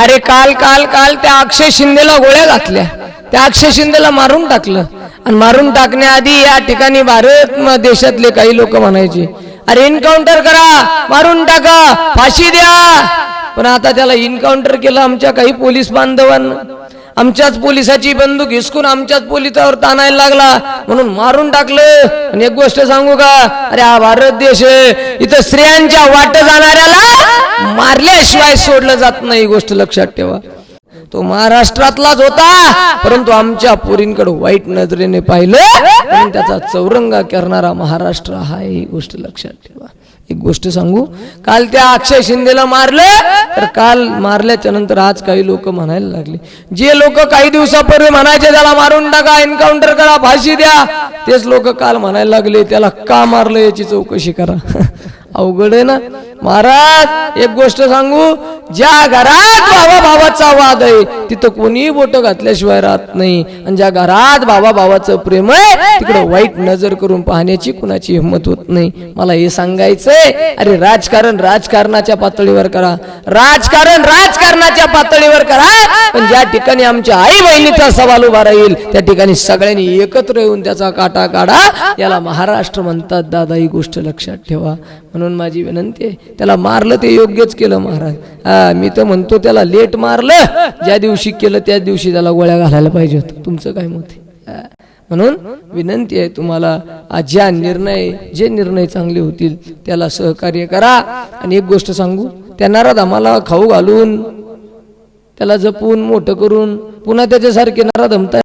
अरे काल काल काल त्या अक्षय शिंदेला गोळ्या घातल्या. त्या अक्षय शिंदेला मारून टाकलं. आणि मारून टाकण्याआधी या ठिकाणी भारत देशातले काही लोक म्हणायचे अरे एन्काउंटर करा मारून टाका फाशी द्या. पण आता त्याला एन्काउंटर केलं आमच्या काही पोलीस बांधवांना. आमच्याच पोलिसाची बंदूक हिसकून आमच्याच पोलिसावर ताणायला लागला. म्हणून मारून टाकलं. आणि एक गोष्ट सांगू का? अरे हा भारत देश आहे. इथं स्त्रियांच्या वाट जाणाऱ्याला मारल्याशिवाय सोडलं जात नाही ही गोष्ट लक्षात ठेवा. तो महाराष्ट्रातलाच होता परंतु आमच्या पोरींकडे वाईट नजरेने पाहिलं म्हणून त्याचा चौरंगा करणारा महाराष्ट्र हा ही गोष्ट लक्षात ठेवा. एक गोष्ट सांगू काल त्या अक्षय शिंदेला मारलं तर काल मारल्याच्या नंतर आज काही लोक म्हणायला लागले. जे लोक काही दिवसापूर्वी म्हणायचे त्याला मारून टाका एन्काउंटर करा फाशी द्या तेच लोक काल म्हणायला लागले त्याला का मारलं याची चौकशी करा. अवघड आहे ना? महाराज एक गोष्ट सांगू ज्या घरात भावा भावाचा वाद आहे तिथं कोणीही बोट घातल्याशिवाय राहत नाही. आणि ज्या घरात भावा भावाचं प्रेम आहे तिकडं वाईट नजर करून पाहण्याची कुणाची हिंमत होत नाही. मला हे सांगायचंय अरे राजकारण राजकारणाच्या पातळीवर करा. राजकारण राजकारणाच्या पातळीवर करा. पण ज्या ठिकाणी आमच्या आई बहिणीचा सवाल उभा राहील त्या ठिकाणी सगळ्यांनी एकत्र येऊन त्याचा काटा काढा. याला महाराष्ट्र म्हणतात दादा ही गोष्ट लक्षात ठेवा. म्हणून माझी विनंती आहे त्याला मारलं ते योग्यच केलं महाराज. मी तर म्हणतो त्याला लेट मारलं. ज्या दिवशी केलं त्याच दिवशी त्याला गोळ्या घालायला पाहिजे होतं. तुमचं काय मत आहे? म्हणून विनंती आहे तुम्हाला आज ज्या निर्णय जे निर्णय चांगले होतील त्याला सहकार्य करा. आणि एक गोष्ट सांगू त्या नाराज आम्हाला खाऊ घालून त्याला जपून मोठं करून पुन्हा त्याच्यासारखे नारा धमता